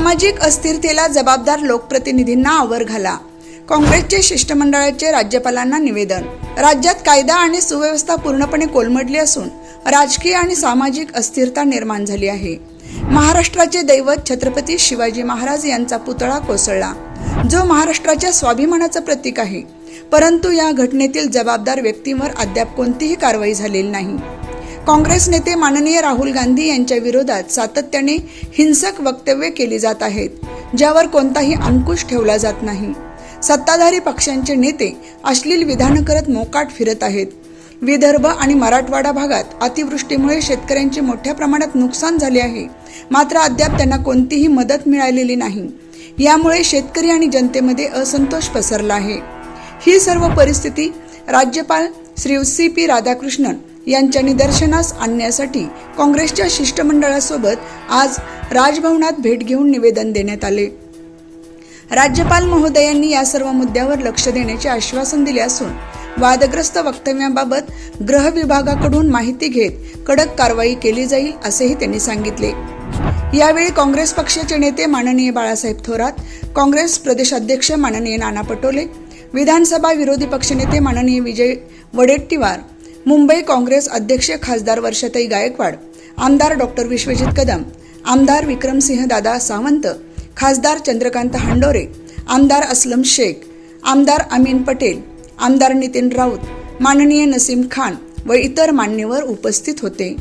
सामाजिक अस्थिरतेला जबाबदार लोकप्रतिनिधींना आवर घाला. काँग्रेसचे शिष्टमंडळाचे राज्यपालांना निवेदन. राज्यात कायदा आणि सुव्यवस्था पूर्णपणे कोलमडली असून राजकीय आणि सामाजिक अस्थिरता निर्माण झाली आहे. महाराष्ट्राचे दैवत छत्रपती शिवाजी महाराज यांचा पुतळा कोसळला. जो महाराष्ट्राच्या स्वाभिमानाचं प्रतीक आहे. परंतु या घटनेतील जबाबदार व्यक्तींवर अद्याप कोणतीही कारवाई झालेली नाही. काँग्रेस नेते माननीय राहुल गांधी यांच्या विरोधात सातत्याने हिंसक वक्तव्य केली जात आहेत ज्यावर कोणताही अंकुश ठेवला जात नाही. सत्ताधारी पक्षांचे नेते अश्लील विधानं करत मोकाट फिरत आहेत. विदर्भ आणि मराठवाडा भागात अतिवृष्टीमुळे शेतकऱ्यांचे मोठ्या प्रमाणात नुकसान झाले आहे. मात्र अद्याप त्यांना कोणतीही मदत मिळालेली नाही. यामुळे शेतकरी आणि जनतेमध्ये असंतोष पसरला आहे. ही सर्व परिस्थिती राज्यपाल श्री सी पी राधाकृष्णन यांच्या निदर्शनास आणण्यासाठी काँग्रेसच्या शिष्टमंडळासोबत आज राजभवनात भेट घेऊन निवेदन देण्यात आले. राज्यपाल महोदयांनी या सर्व मुद्द्यावर लक्ष देण्याचे आश्वासन दिले असून वादग्रस्त वक्तव्याबाबत गृह विभागाकडून माहिती घेत कडक कारवाई केली जाईल असेही त्यांनी सांगितले. यावेळी काँग्रेस पक्षाचे नेते माननीय बाळासाहेब थोरात काँग्रेस प्रदेशाध्यक्ष माननीय नाना पटोले विधानसभा विरोधी पक्षनेते माननीय विजय वडेट्टीवार मुंबई काँग्रेस अध्यक्ष खासदार वर्षाताई गायकवाड आमदार डॉक्टर विश्वजित कदम आमदार विक्रमसिंह दादा सावंत खासदार चंद्रकांत हांडोरे आमदार असलम शेख आमदार अमीन पटेल आमदार नितीन राऊत माननीय नसीम खान व इतर मान्यवर उपस्थित होते.